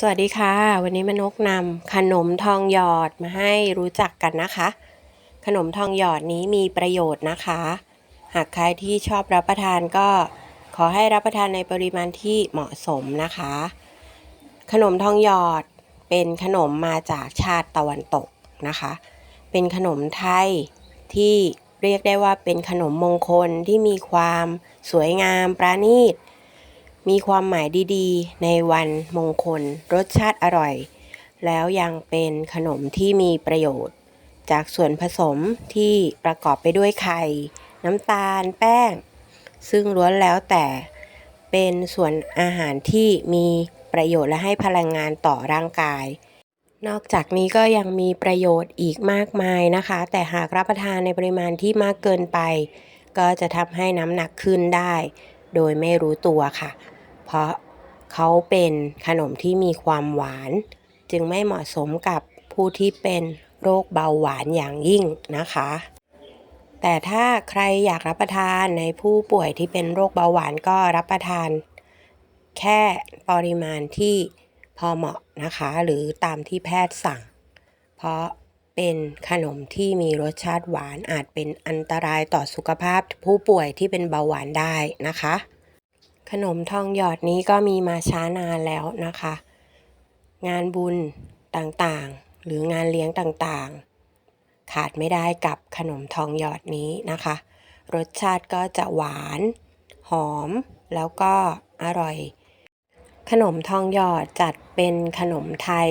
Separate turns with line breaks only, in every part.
สวัสดีค่ะ วันนี้มนกนำขนมทองหยอดมาให้รู้จักกันนะคะ ขนมทองหยอดนี้มีประโยชน์นะคะ หากใครที่ชอบรับประทานก็ขอให้รับประทานในปริมาณที่เหมาะสมนะคะ ขนมทองหยอดเป็นขนมมาจากชาติตะวันตกนะคะ เป็นขนมไทยที่เรียกได้ว่าเป็นขนมมงคลที่มีความสวยงามประณีต มีความหมายดีๆ ในวันมงคล รสชาติอร่อย แล้วยังเป็นขนมที่มีประโยชน์ จากส่วนผสมที่ประกอบไปด้วยไข่ น้ำตาล แป้ง ซึ่งล้วนแล้วแต่เป็นส่วนอาหารที่มีประโยชน์และให้พลังงานต่อร่างกาย นอกจากนี้ก็ยังมีประโยชน์อีกมากมายนะคะ แต่หากรับประทานในปริมาณที่มากเกินไป ก็จะทำให้น้ำหนักขึ้นได้ โดยไม่รู้ตัวค่ะ เพราะเขาเป็นขนมที่มีความหวาน จึงไม่เหมาะสมกับผู้ที่เป็นโรคเบาหวานอย่างยิ่งนะคะ แต่ถ้าใครอยากรับประทานในผู้ป่วยที่เป็นโรคเบาหวานก็รับประทาน แค่ปริมาณที่พอเหมาะนะคะ หรือตามที่แพทย์สั่ง เพราะเป็นขนมที่มีรสชาติหวานอาจเป็นอันตรายต่อสุขภาพผู้ป่วยที่เป็นเบาหวานได้นะคะ ขนมทองหยอดนี้ก็มีมาช้านานแล้วนะคะ งานบุญต่างๆ หรืองานเลี้ยงต่างๆ ขาดไม่ได้กับขนมทองหยอดนี้นะคะ รสชาติก็จะหวาน หอมแล้วก็อร่อย ขนมทองหยอดจัดเป็นขนมไทย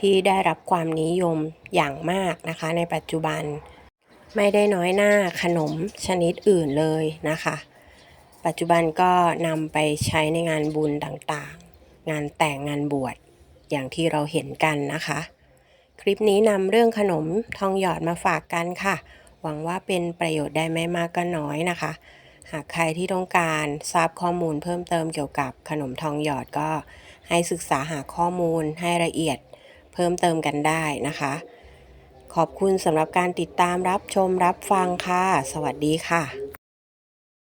ที่ได้รับความนิยมอย่างมากนะคะ ในปัจจุบัน ไม่ได้น้อยหน้าขนมชนิดอื่นเลยนะคะ ปัจจุบันก็นำไปใช้ในงานบุญต่างๆ งานแต่งงานบวชอย่างที่เราเห็นกันนะคะ คลิปนี้นำเรื่องขนมทองหยอดมาฝากกันค่ะ หวังว่าเป็นประโยชน์ได้ไม่มากก็น้อยนะคะ หากใครที่ต้องการทราบข้อมูลเพิ่มเติมเกี่ยวกับขนมทองหยอดก็ให้ศึกษาหาข้อมูลให้ละเอียดเพิ่มเติมกันได้นะคะ ขอบคุณสำหรับการติดตามรับชมรับฟังค่ะ สวัสดีค่ะ